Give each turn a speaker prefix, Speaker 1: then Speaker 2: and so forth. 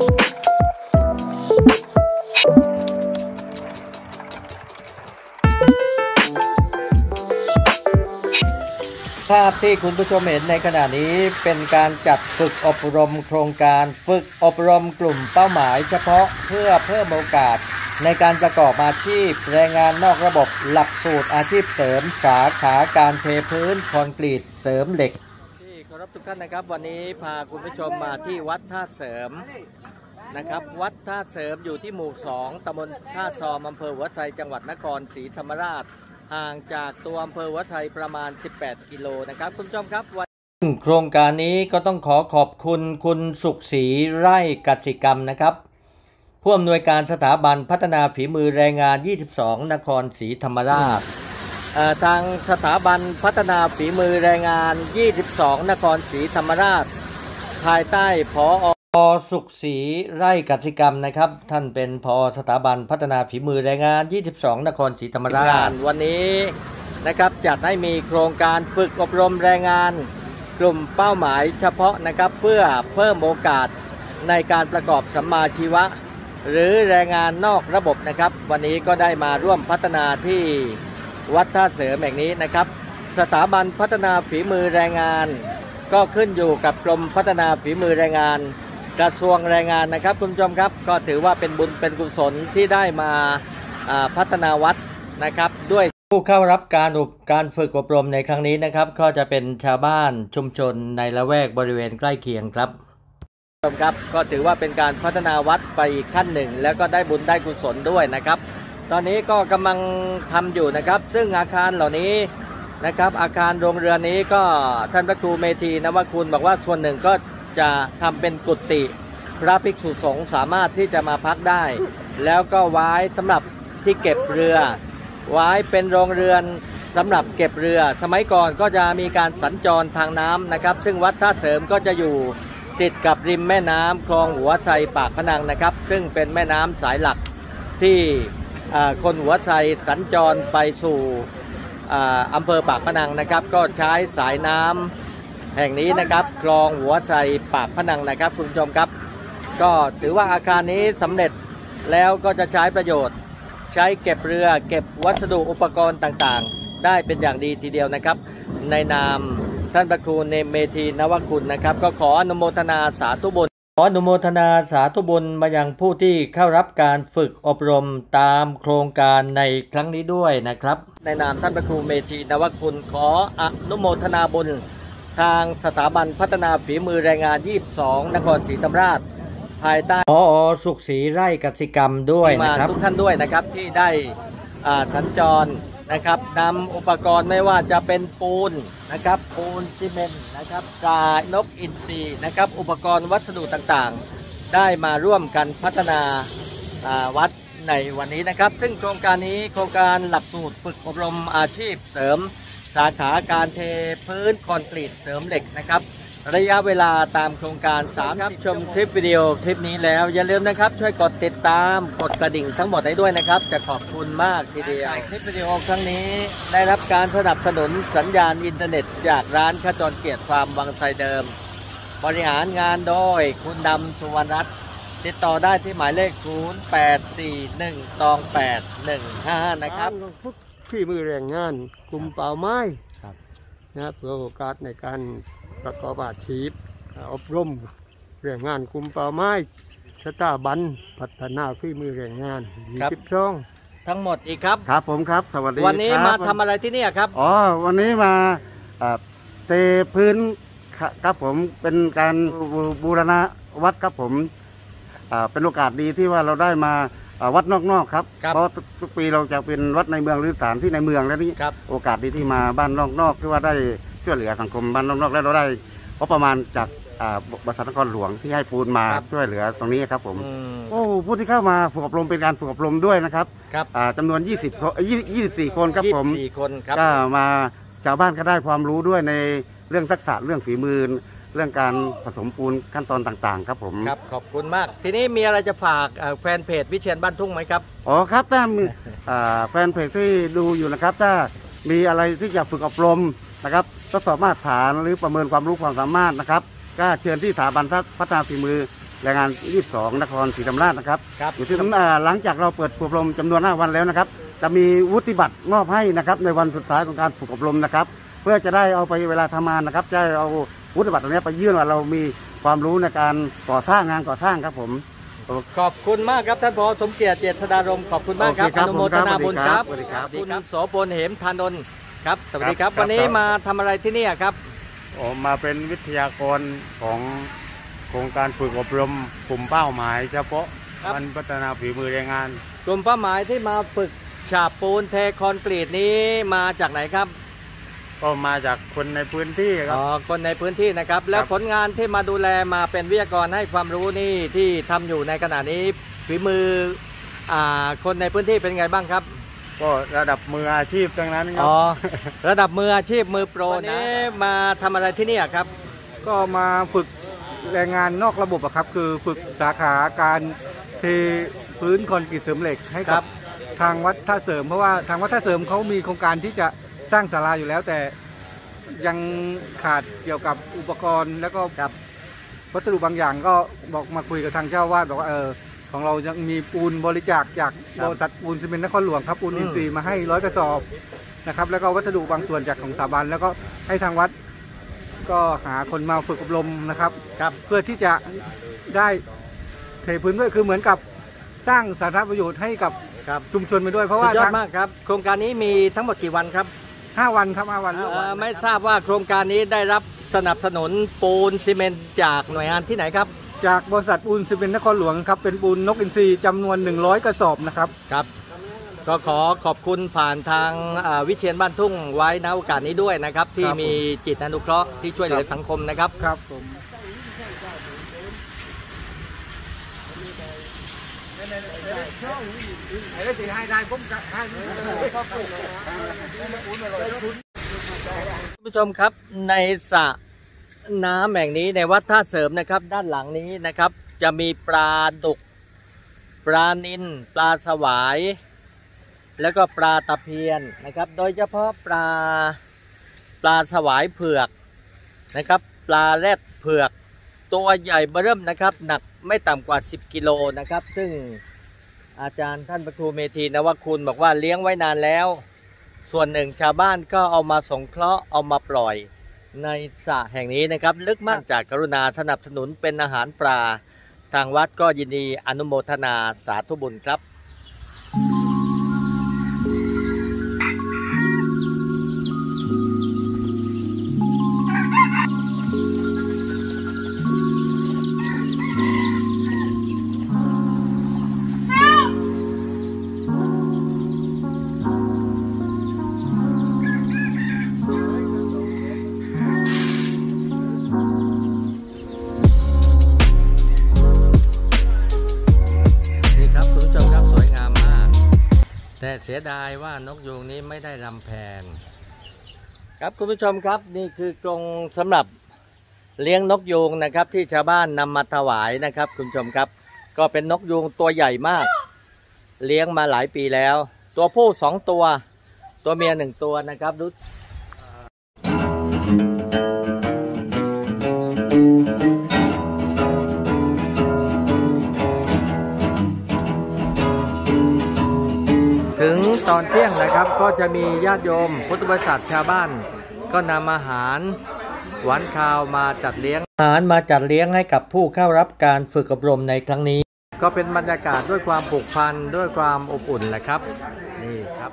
Speaker 1: ภาพที่คุณผู้ชมเห็นในขณะนี้เป็นการจัดฝึกอบรมโครงการฝึกอบรมกลุ่มเป้าหมายเฉพาะเพื่อเพิ่มโอกาส ในการประกอบอาชีพแรงงานนอกระบบหลักสูตรอาชีพเสริมสาขาการเทพื้นคอนกรีตเสริมเหล็ก รพทุกท่านนะครับ วันนี้พาคุณผู้ชมมาที่วัดท่าเสริมนะครับ วัดท่าเสริมอยู่ที่หมู่ 2ตำบลท่าซอมอำเภอหัวไซจังหวัดนครศรีธรรมราช ห่างจากตัวอำเภอวัดไซประมาณ 18 กิโลนะครับ คุณผู้ชมครับวันโครงการนี้ก็ต้องขอขอบคุณคุณสุขศรีไร่กสิกรรมนะครับผู้อำนวยการสถาบันพัฒนาฝีมือแรงงาน 22 นครศรีธรรมราช ทางสถาบันพัฒนาฝีมือแรงงาน 22 นครศรีธรรมราช ภายใต้พออสุขศรีไร่กสิกรรมนะครับ ท่านเป็นพอสถาบันพัฒนาฝีมือแรงงาน 22 นครศรีธรรมราช วันนี้นะครับจัดให้มีโครงการฝึกอบรมแรงงาน กลุ่มเป้าหมายเฉพาะนะครับเพื่อเพิ่มโอกาสในการประกอบสัมมาชีวะ หรือแรงงานนอกระบบนะครับ วันนี้ก็ได้มาร่วมพัฒนาที่ วัดท่าเสริมแห่งนี้นะครับ สถาบันพัฒนาฝีมือแรงงาน ก็ขึ้นอยู่กับกรมพัฒนาฝีมือแรงงาน กระทรวงแรงงานนะครับคุณผู้ชมครับ ก็ถือว่าเป็นบุญเป็นกุศลที่ได้มาอ่าพัฒนาวัดนะครับ ด้วยผู้เข้ารับการอบการฝึกอบรมในครั้งนี้นะครับ ก็จะเป็นชาวบ้านชุมชนในละแวกบริเวณใกล้เคียงครับคุณผู้ชมครับก็ถือว่าเป็นการพัฒนาวัดไปอีกขั้นหนึ่ง แล้วก็ได้บุญได้กุศลด้วยนะครับ ตอนนี้ก็กำลังทำอยู่นะครับ ซึ่งอาคารเหล่านี้นะครับ อาคารโรงเรือนนี้ก็ท่านพระครูเมธีนวคุณบอกว่าส่วนหนึ่งก็จะทำเป็นกุฏิพระภิกษุสงฆ์สามารถที่จะมาพักได้ แล้วก็ไว้สำหรับที่เก็บเรือ ไว้เป็นโรงเรือนสำหรับเก็บเรือ สมัยก่อนก็จะมีการสัญจรทางน้ำนะครับ ซึ่งวัดท่าเสริมก็จะอยู่ติดกับริมแม่น้ำคลองหัวไซปากพนังนะครับ ซึ่งเป็นแม่น้ำสายหลักที่ คนหัวไซสัญจรไปสู่อ่าอำเภอปากพนังนะครับ ก็ใช้สายน้ำแห่งนี้นะครับคลองหัวไซปากพนังนะครับ คุณผู้ชมครับ ก็ถือว่าอาคารนี้สำเร็จแล้วก็จะใช้ประโยชน์ ใช้เก็บเรือเก็บวัสดุอุปกรณ์ต่างๆ ได้เป็นอย่างดีทีเดียวนะครับ ในนามท่านพระครูเนมเมธีนวคุณนะครับ ก็ขออนุโมทนาสาธุบุญ ขออนุโมทนาสาธุบุญมายังผู้ที่เข้ารับการฝึกอบรมตามโครงการในครั้งนี้ด้วยนะครับ ในนามท่านพระครูเมธีนวคุณขออนุโมทนาบุญ ทางสถาบันพัฒนาฝีมือแรงงาน 22 นครศรีธรรมราช ภายใต้พอสุขศรีไร่กสิกรรมด้วยนะครับ ทุกท่านด้วยนะครับที่ได้อ่าสัญจร นะครับนำอุปกรณ์ไม่ว่าจะเป็นปูนนะครับปูนซีเมนต์นะครับตรานกอินทรีนะครับอุปกรณ์วัสดุต่างๆ ได้มาร่วมกันพัฒนาวัดในวันนี้นะครับ ซึ่งโครงการนี้โครงการหลักสูตรฝึกอบรมอาชีพเสริม สาขาการเทพื้นคอนกรีตเสริมเหล็กนะครับ ระยะเวลาตามโครงการ3ครับชมคลิปวิดีโอคลิปนี้แล้ว อย่าลืมนะครับ ช่วยกดติดตามกดกระดิ่งทั้งหมดให้ด้วยนะครับ จะขอบคุณมากทีเดียวคลิปวิดีโอครั้งนี้ ได้รับการสนับสนุนสัญญาณอินเทอร์เน็ต จากร้านขจรเกียรติฟาร์มวังไซเดิม บริหารงานโดยคุณดำสุวรรณรัตน์ติดต่อได้ที่หมายเลข 0841ตอง815 นะครับ
Speaker 2: การฝึกฝีมือแรงงานกลุ่มเป่าไม้
Speaker 1: ครับ
Speaker 2: นะเพื่อโอกาสในการ ประกอบอาชีพอบรมแรงงานกลุ่มเป่าไม้สถาบันพัฒนาฝีมือแรงงาน
Speaker 1: ครับ
Speaker 2: ยี่สิบช่อง
Speaker 1: ทั้งหมดอีกครับ
Speaker 3: ครับผมครับ สวัสดี
Speaker 1: วันนี้
Speaker 3: ครับ
Speaker 1: มาทำอะไรที่เนี่ยครับ
Speaker 3: อ๋อ วันนี้มาอ่าเทพื้นคครับผมเป็นการบูบูรณะวัดครับผมอ่าเป็นโอกาสดีที่ว่าเราได้มาอ่าวัดนอกๆครับ
Speaker 1: ครับ
Speaker 3: เพราะทุกทุกปีเราจะเป็นวัดในเมืองหรือสถานที่ในเมืองแล้วนี่
Speaker 1: ครับ
Speaker 3: โอกาสดีที่มาบ้านนอกๆที่ว่าได้ ช่วยเหลือสังคมบ้านนอกๆแล้วเราได้งบประมาณจากอ่าบริษัทนครหลวงที่ให้ปูนมา
Speaker 1: ครับ
Speaker 3: ช่วยเหลือตรงนี้ครับผม
Speaker 1: อืม
Speaker 3: โอ้ผู้ที่เข้ามาฝึกอบรมเป็นการฝึกอบรมด้วยนะครับ
Speaker 1: ครับ
Speaker 3: อ่าจำนวน 20คนยี่สิบสี่คนครับผม
Speaker 1: ยี่สิบสี่คนครับ
Speaker 3: ก็มาชาวบ้านก็ได้ความรู้ด้วยในเรื่องทักษะเรื่องฝีมือ เรื่องการผสมปูนขั้นตอนต่างๆ ครับผม
Speaker 1: ครับ ขอบคุณมาก ทีนี้มีอะไรจะฝากเอ่อแฟนเพจวิเชียนบ้านทุ่งไหมครับ
Speaker 3: อ๋อครับถ้ามีอ่าแฟนเพจที่ดูอยู่นะครับ ถ้ามีอะไรที่จะฝึกอบรม นะครับทดสอบมาตรฐานหรือประเมินความรู้ความสามารถนะครับ ก็เชิญที่สถาบันพัฒนาฝีมือแรงงาน 22 นครศรีธรรมราชนะครับ
Speaker 1: ครับ
Speaker 3: อยู่ที่นั้นอ่าหลังจากเราเปิดฝึกอบรมจำนวน 5 วันแล้วนะครับ จะมีวุฒิบัตรมอบให้นะครับในวันสุดท้ายของการฝึกอบรมนะครับ เพื่อจะได้เอาไปเวลาทำงานนะครับจะเอาวุฒิบัตรตรงนี้ไปยื่นว่าเรามีความรู้ในการก่อสร้างงานก่อสร้างครับผม
Speaker 1: ขอบคุณมากครับท่านผอสมเกียรติเจษฎารมณ์ขอบคุณมากครับ
Speaker 3: โอเคครับ
Speaker 1: อนุโมทนาบุญครับ
Speaker 3: สวัสดีครับ
Speaker 1: คุณโสพลเหมธานนท์ ครับ สวัสดีครับ
Speaker 4: ครับ
Speaker 1: วันนี้
Speaker 4: ครับ
Speaker 1: มาทำอะไรที่เนี่ยครับ
Speaker 4: ผมมาเป็นวิทยากรของโครงการฝึกอบรมกลุ่มเป้าหมายเฉพาะ
Speaker 1: ครับ
Speaker 4: การพัฒนาฝีมือแรงงาน
Speaker 1: กลุ่มเป้าหมายที่มาฝึกฉาบปูนเทคอนกรีตนี้มาจากไหนครับ
Speaker 4: ก็มาจากคนในพื้นที่ครั
Speaker 1: อ๋
Speaker 4: บ
Speaker 1: อคนในพื้นที่นะครับ แล้ว
Speaker 4: ครับ
Speaker 1: ผลงานที่มาดูแลมาเป็นวิทยากรให้ความรู้นี่ที่ทำอยู่ในขณะนี้ฝีมืออ่าคนในพื้นที่เป็นไงบ้างครับ
Speaker 4: ก็ระดับมืออาชีพทั้งนั้นครั
Speaker 1: อ๋
Speaker 4: บ
Speaker 1: อระดับมืออาชีพมือโปรวันนี้มาทำอะไรที่เนี่ยครับ
Speaker 5: ก็มาฝึกแรงงานนอกระบบอะครับ คือฝึกสาขาการเทพื้นคอนกรีตเสริมเหล็กให้
Speaker 1: ครั
Speaker 5: กับ บทางวัดท่าเสริม เพราะว่าทางวัดท่าเสริมเขามีโครงการที่จะสร้างศาลาอยู่แล้ว แต่ยังขาดเกี่ยวกับอุปกรณ์แล้วก็
Speaker 1: ครับ
Speaker 5: วัสดุบางอย่างก็บอกมาคุยกับทางเจ้าวาดบอกว่าเออ ของเรายังมีปูนบริจาคจาก
Speaker 1: ครับ
Speaker 5: บริษัทปูนซีเมนต์นครหลวงครับปูน
Speaker 1: อืม
Speaker 5: อินทรีย์มาให้ร้อยกระสอบนะครับ แล้วก็วัสดุบางส่วนจากของสถาบันแล้วก็ให้ทางวัดก็หาคนมาฝึกอบรมนะครับ
Speaker 1: ครับ
Speaker 5: เพื่อที่จะได้เทพื้นด้วยคือเหมือนกับสร้างสาธารณประโยชน์ให้กับ
Speaker 1: ครับ
Speaker 5: ชุมชนไปด้วยเพราะ
Speaker 1: สุ
Speaker 5: ว่า
Speaker 1: ดยอด
Speaker 5: ทาง
Speaker 1: มากครับ โครงการนี้มีทั้งหมดกี่วันครับ
Speaker 5: ห้าวันครับห้าวัน
Speaker 1: เอ่อไม่ทราบว่าโครงการนี้ได้รับสนับสนุนปูนซีเมนต์จากหน่วยงานที่ไหนครับ
Speaker 5: จากบริษัทปูนซีเมนต์นครหลวงครับเป็นปูนนกอินทรีจำนวน 100 กระสอบนะครับ
Speaker 1: ครับ ก็ขอขอบคุณผ่านทางอ่าวิเชียนบ้านทุ่งไว้ณโอกาสนี้ด้วยนะครับ ที่
Speaker 5: ครับผม
Speaker 1: มีจิตอนุเคราะห์ที่ช่วยเหลือสังคมนะครับ
Speaker 5: ครับผม
Speaker 1: ท่านผู้ชมครับในสระ น้ำแห่งนี้ในวัดท่าเสริมนะครับ ด้านหลังนี้นะครับ จะมีปลาดุก ปลานิลปลาสวาย แล้วก็ปลาตะเพียนนะครับ โดยเฉพาะปลาปลาสวายเผือกนะครับ ปลาแรดเผือก ตัวใหญ่เบิ่มนะครับ หนักไม่ต่ำกว่า 10 กิโลนะครับ ซึ่งอาจารย์ท่านพระครูเมธีนวคุณบอกว่าเลี้ยงไว้นานแล้ว ส่วนหนึ่งชาวบ้านก็เอามาสงเคราะห์เอามาปล่อย ในสระแห่งนี้นะครับ ลึกมากจากกรุณาสนับสนุนเป็นอาหารปลา ทางวัดก็ยินดีอนุโมทนาสาธุบุญครับ แต่เสียดายว่านกยูงนี้ไม่ได้รำแพน ครับคุณผู้ชมครับนี่คือกรงสำหรับเลี้ยงนกยูงนะครับ ที่ชาวบ้านนำมาถวายนะครับ คุณผู้ชมครับ ก็เป็นนกยูงตัวใหญ่มาก เลี้ยงมาหลายปีแล้ว ตัวผู้สองตัว ตัวเมียหนึ่งตัวนะครับรู้ ตอนเที่ยงนะครับ ก็จะมีญาติโยมพุทธบริษัทชาวบ้าน ก็นำอาหารหวานข้าวมาจัดเลี้ยงอาหารมาจัดเลี้ยงให้กับผู้เข้ารับการฝึกอบรมในครั้งนี้ ก็เป็นบรรยากาศด้วยความผูกพันด้วยความอบอุ่นแหละครับ นี่ครับ